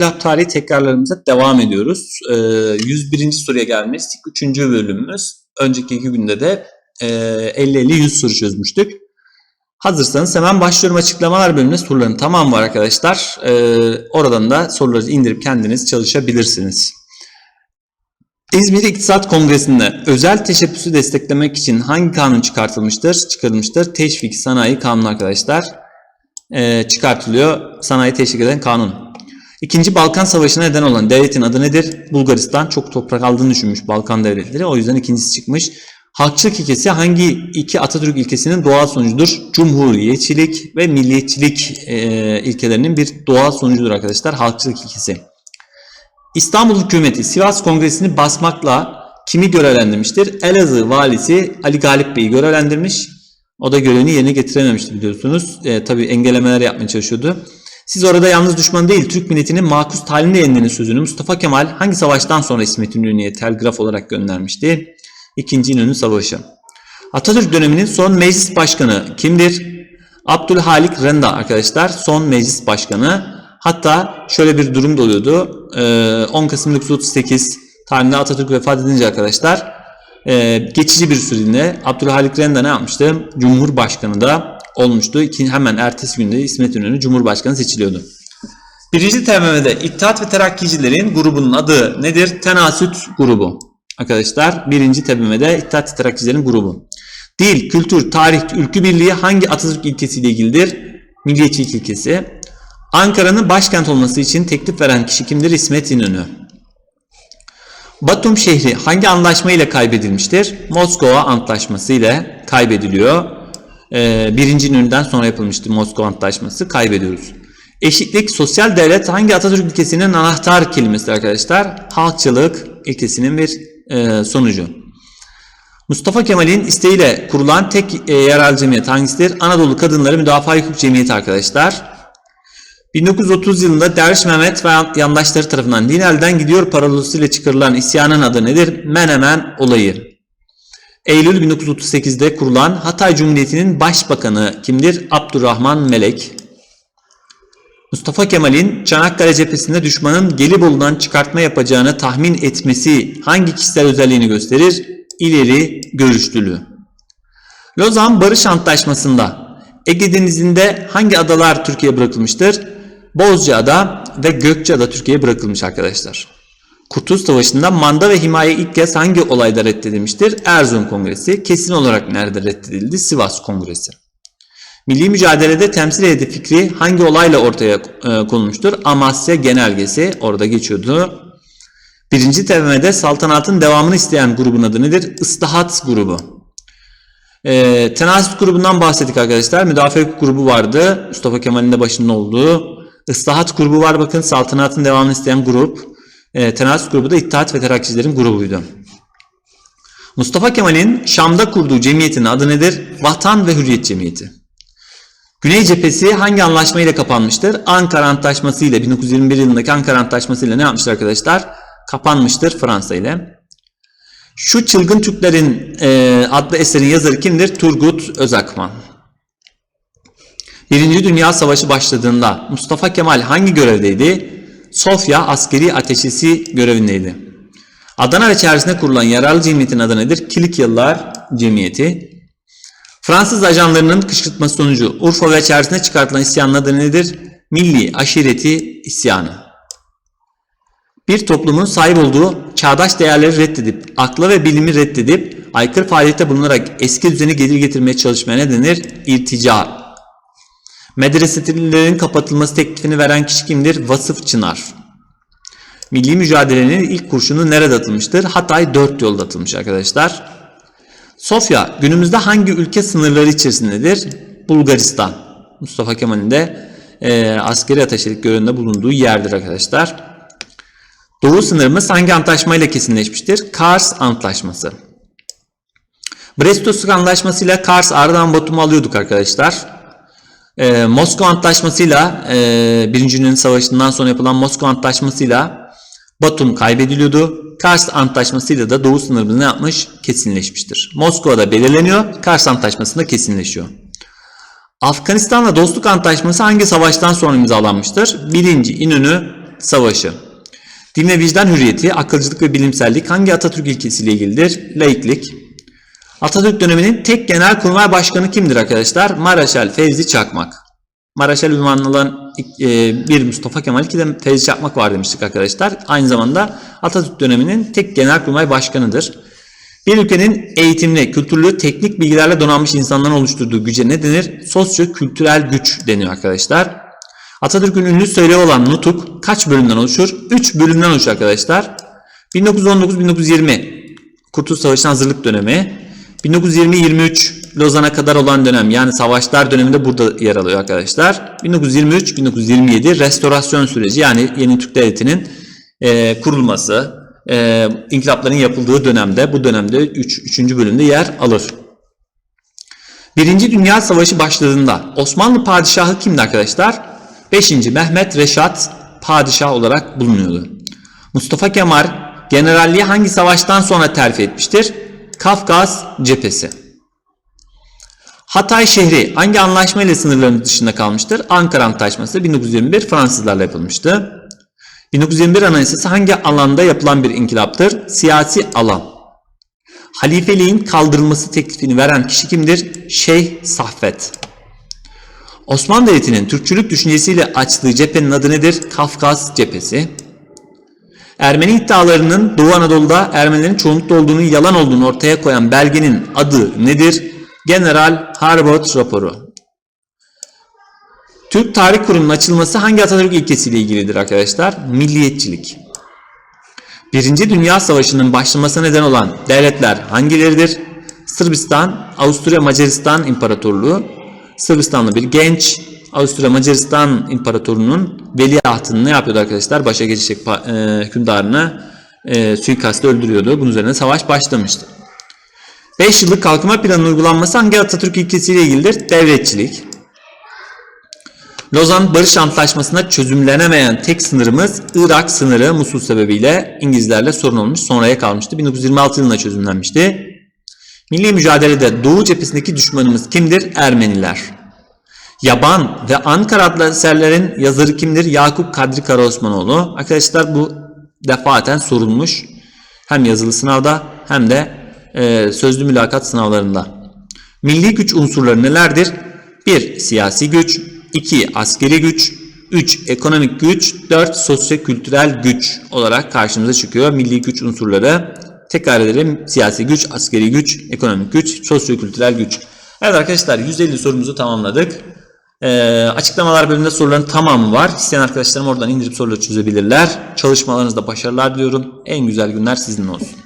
Silah tarihi tekrarlarımıza devam ediyoruz. Ee, 101. soruya gelmiştik. 3. bölümümüz. Önceki iki günde de e, 50-50-100 soru çözmüştük. Hazırsanız hemen başlıyorum açıklamalar bölümüne soruların tamamı var arkadaşlar. Ee, oradan da soruları indirip kendiniz çalışabilirsiniz. İzmir İktisat Kongresi'nde özel teşebbüsü desteklemek için hangi kanun çıkartılmıştır? Çıkarılmıştır. Teşvik Sanayi Kanunu arkadaşlar. Ee, çıkartılıyor. Sanayi teşvik eden kanun. İkinci Balkan Savaşı'na neden olan devletin adı nedir? Bulgaristan çok toprak aldığını düşünmüş Balkan devletleri. O yüzden ikincisi çıkmış. Halkçılık ilkesi hangi iki Atatürk ilkesinin doğal sonucudur? Cumhuriyetçilik ve milliyetçilik e, ilkelerinin bir doğal sonucudur arkadaşlar. Halkçılık ilkesi. İstanbul hükümeti Sivas Kongresi'ni basmakla kimi görevlendirmiştir? Elazığ valisi Ali Galip Bey'i görevlendirmiş. O da görevini yerine getirememişti biliyorsunuz. E, tabii engellemeler yapmaya çalışıyordu. Siz orada yalnız düşman değil, Türk milletinin makus talinde yendiğini sözünü Mustafa Kemal hangi savaştan sonra İsmet İnönü'ye telgraf olarak göndermişti? İkinci İnönü Savaşı. Atatürk döneminin son meclis başkanı kimdir? Abdülhalik Renda arkadaşlar son meclis başkanı. Hatta şöyle bir durum da oluyordu. Ee, 10 Kasım 1938 tarihinde Atatürk vefat edince arkadaşlar e, geçici bir süreliğine Abdülhalik Renda ne yapmıştı? Cumhurbaşkanı da olmuştu. İki, hemen ertesi günde İsmet İnönü Cumhurbaşkanı seçiliyordu. Birinci TMM'de İttihat ve Terakkicilerin grubunun adı nedir? Tenasüt grubu. Arkadaşlar birinci TBMM'de İttihat ve Terakkicilerin grubu. Dil, kültür, tarih, ülkü birliği hangi Atatürk ilkesiyle ilgilidir? Milliyetçilik ilkesi. Ankara'nın başkent olması için teklif veren kişi kimdir? İsmet İnönü. Batum şehri hangi anlaşma ile kaybedilmiştir? Moskova Antlaşması ile kaybediliyor. Ee, birinci İnönü'den sonra yapılmıştı Moskova Antlaşması. Kaybediyoruz. Eşitlik, sosyal devlet hangi Atatürk ilkesinin anahtar kelimesi arkadaşlar? Halkçılık ilkesinin bir e, sonucu. Mustafa Kemal'in isteğiyle kurulan tek e, yerel cemiyet hangisidir? Anadolu Kadınları Müdafaa Hukuk Cemiyeti arkadaşlar. 1930 yılında Derviş Mehmet ve yandaşları tarafından din elden gidiyor parolasıyla çıkarılan isyanın adı nedir? Menemen olayı. Eylül 1938'de kurulan Hatay Cumhuriyeti'nin başbakanı kimdir? Abdurrahman Melek. Mustafa Kemal'in Çanakkale cephesinde düşmanın Gelibolu'dan çıkartma yapacağını tahmin etmesi hangi kişisel özelliğini gösterir? İleri görüşlülüğü. Lozan Barış Antlaşması'nda Ege Denizi'nde hangi adalar Türkiye'ye bırakılmıştır? Bozcaada ve Gökçeada Türkiye'ye bırakılmış arkadaşlar. Kurtuluş Savaşı'nda manda ve himaye ilk kez hangi olayda reddedilmiştir? Erzurum Kongresi. Kesin olarak nerede reddedildi? Sivas Kongresi. Milli mücadelede temsil edildiği fikri hangi olayla ortaya e, konulmuştur? Amasya Genelgesi orada geçiyordu. Birinci TBMM'de saltanatın devamını isteyen grubun adı nedir? Islahat grubu. E, Tenasüt grubundan bahsettik arkadaşlar. Müdafaa grubu vardı. Mustafa Kemal'in de başında olduğu. Islahat grubu var bakın saltanatın devamını isteyen grup. E, Tenasüt grubu da İttihat ve Terakkiçilerin grubuydu. Mustafa Kemal'in Şam'da kurduğu cemiyetin adı nedir? Vatan ve Hürriyet Cemiyeti. Güney cephesi hangi anlaşma ile kapanmıştır? Ankara Antlaşması ile 1921 yılındaki Ankara Antlaşması ile ne yapmıştır arkadaşlar? Kapanmıştır Fransa ile. Şu Çılgın Türklerin e, adlı eserin yazarı kimdir? Turgut Özakman. Birinci Dünya Savaşı başladığında Mustafa Kemal hangi görevdeydi? Sofya Askeri Ateşesi görevindeydi. Adana ve çevresinde kurulan yararlı cemiyetin adı nedir? Kilikyalılar Cemiyeti. Fransız ajanlarının kışkırtması sonucu Urfa ve çevresinde çıkartılan isyanın adı nedir? Milli Aşireti İsyanı. Bir toplumun sahip olduğu çağdaş değerleri reddedip, akla ve bilimi reddedip, aykırı faaliyette bulunarak eski düzeni geri getirmeye çalışmaya ne denir? İrtica. Medreselerin kapatılması teklifini veren kişi kimdir? Vasıf Çınar. Milli mücadelenin ilk kurşunu nerede atılmıştır? Hatay dört yolda atılmış arkadaşlar. Sofya günümüzde hangi ülke sınırları içerisindedir? Bulgaristan. Mustafa Kemal'in de e, askeri ateşelik görevinde bulunduğu yerdir arkadaşlar. Doğu sınırımız hangi antlaşmayla kesinleşmiştir? Kars Antlaşması. Brest-Litovsk Antlaşması'yla Kars Ardahan Batum'u alıyorduk arkadaşlar. Ee, Moskova Antlaşması'yla e, Birinci Dünya Savaşı'ndan sonra yapılan Moskova Antlaşması'yla Batum kaybediliyordu. Kars Antlaşması'yla da Doğu sınırımız ne yapmış? Kesinleşmiştir. Moskova'da belirleniyor, Kars Antlaşması'nda kesinleşiyor. Afganistan'la Dostluk Antlaşması hangi savaştan sonra imzalanmıştır? Birinci İnönü savaşı. Din ve vicdan hürriyeti, akılcılık ve bilimsellik hangi Atatürk ilkesiyle ilgilidir? Laiklik. Atatürk döneminin tek genelkurmay başkanı kimdir arkadaşlar? Maraşal Fevzi Çakmak. Maraşal ünvanı alan e, bir Mustafa Kemal, iki de Fevzi Çakmak var demiştik arkadaşlar. Aynı zamanda Atatürk döneminin tek genelkurmay başkanıdır. Bir ülkenin eğitimli, kültürlü, teknik bilgilerle donanmış insanların oluşturduğu güce ne denir? Sosyo-kültürel güç deniyor arkadaşlar. Atatürk'ün ünlü söylevi olan Nutuk kaç bölümden oluşur? 3 bölümden oluşur arkadaşlar. 1919-1920 Kurtuluş Savaşı'na hazırlık dönemi. 1920-23 Lozan'a kadar olan dönem yani savaşlar döneminde burada yer alıyor arkadaşlar. 1923-1927 restorasyon süreci yani yeni Türk Devleti'nin e, kurulması, e, inkılapların yapıldığı dönemde bu dönemde 3. Üç, 3. bölümde yer alır. Birinci Dünya Savaşı başladığında Osmanlı padişahı kimdi arkadaşlar? 5. Mehmet Reşat padişah olarak bulunuyordu. Mustafa Kemal generalliği hangi savaştan sonra terfi etmiştir? Kafkas cephesi. Hatay şehri hangi anlaşma ile sınırlarının dışında kalmıştır? Ankara Antlaşması 1921 Fransızlarla yapılmıştı. 1921 Anayasası hangi alanda yapılan bir inkılaptır? Siyasi alan. Halifeliğin kaldırılması teklifini veren kişi kimdir? Şeyh Saffet. Osmanlı Devleti'nin Türkçülük düşüncesiyle açtığı cephenin adı nedir? Kafkas cephesi. Ermeni iddialarının Doğu Anadolu'da Ermenilerin çoğunlukta olduğunu yalan olduğunu ortaya koyan belgenin adı nedir? General Harbot raporu. Türk Tarih Kurumu'nun açılması hangi Atatürk ilkesiyle ilgilidir arkadaşlar? Milliyetçilik. Birinci Dünya Savaşı'nın başlamasına neden olan devletler hangileridir? Sırbistan, Avusturya Macaristan İmparatorluğu, Sırbistanlı bir genç Avusturya Macaristan İmparatorluğu'nun veliahtını ne yapıyordu arkadaşlar? Başa geçecek e, hükümdarını e, suikastla öldürüyordu. Bunun üzerine savaş başlamıştı. 5 yıllık kalkınma planının uygulanması hangi Atatürk ilkesiyle ilgilidir? Devletçilik. Lozan Barış Antlaşması'nda çözümlenemeyen tek sınırımız Irak sınırı Musul sebebiyle İngilizlerle sorun olmuş. Sonraya kalmıştı. 1926 yılında çözümlenmişti. Milli mücadelede Doğu cephesindeki düşmanımız kimdir? Ermeniler. Yaban ve Ankara adlı eserlerin yazarı kimdir? Yakup Kadri Karaosmanoğlu. Arkadaşlar bu defaten sorulmuş. Hem yazılı sınavda hem de e, sözlü mülakat sınavlarında. Milli güç unsurları nelerdir? 1. Siyasi güç 2. Askeri güç 3. Ekonomik güç 4. Sosyo-kültürel güç olarak karşımıza çıkıyor. Milli güç unsurları tekrar edelim. Siyasi güç, askeri güç, ekonomik güç, sosyo-kültürel güç. Evet arkadaşlar 150 sorumuzu tamamladık. Ee, açıklamalar bölümünde soruların tamamı var. İsteyen arkadaşlarım oradan indirip soruları çözebilirler. Çalışmalarınızda başarılar diliyorum. En güzel günler sizinle olsun.